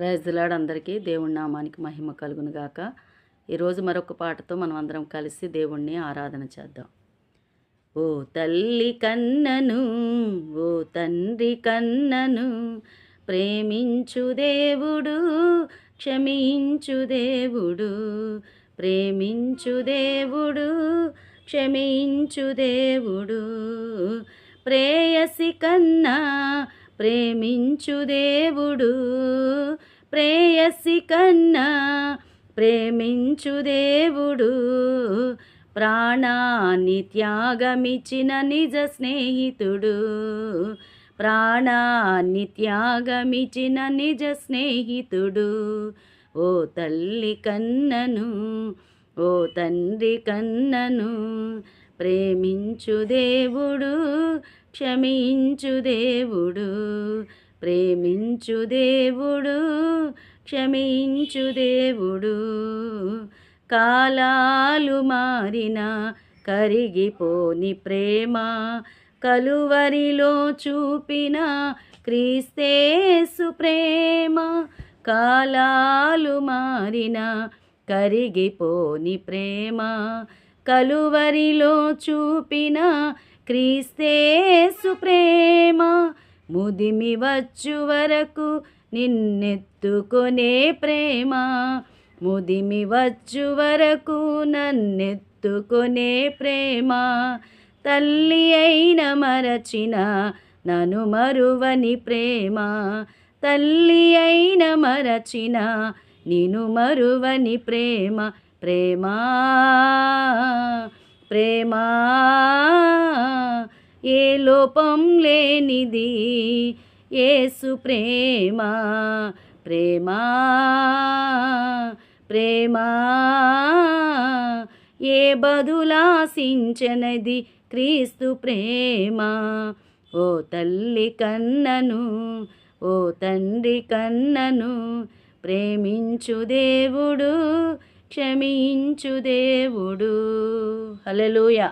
రైజులాడ్ అందరికీ దేవుడి నామానికి మహిమ కలుగును గాక. ఈరోజు మరొక పాటతో మనం అందరం కలిసి దేవుణ్ణి ఆరాధన చేద్దాం. ఓ తల్లి కన్నను ఓ తండ్రి కన్నను ప్రేమించు దేవుడు క్షమించు దేవుడు ప్రేమించు దేవుడు క్షమించు దేవుడు ప్రేయసి కన్నా ప్రేమించు దేవుడు ప్రేయసి కన్నా ప్రేమించు దేవుడు. ప్రాణాన్ని త్యాగమిచ్చిన నిజ స్నేహితుడు. ప్రాణాన్ని త్యాగమిచ్చిన నిజ స్నేహితుడు. ఓ తల్లి కన్నను ఓ తండ్రి కన్నను ప్రేమించు దేవుడు క్షమించు దేవుడు. ప్రేమించు దేవుడు క్షమించు దేవుడు. కాలాలు మారిన కరిగిపోని ప్రేమ కలువరిలో చూపిన క్రీస్తేసు ప్రేమ. కాలాలు మారిన కరిగిపోని ప్రేమ కలువరిలో చూపిన క్రీస్తేసు ప్రేమ. ముదిమి వచ్చు వరకు నిన్నెత్తుకునే ప్రేమ. ముదిమి వచ్చు వరకు నన్నెత్తుకునే ప్రేమ. తల్లి అయిన మరచిన నను మరువని ప్రేమ. తల్లి అయిన మరచిన నిను మరువని ప్రేమ. ప్రేమా ప్రేమా. ఏ లోపం లేనిది. ఏసు ప్రేమ ప్రేమా ప్రేమా. ఏ బదులాసించనది క్రీస్తు ప్రేమ. ఓ తల్లి కన్నను ఓ తండ్రి కన్నను ప్రేమించు దేవుడు క్షమించు దేవుడు. హలలుయ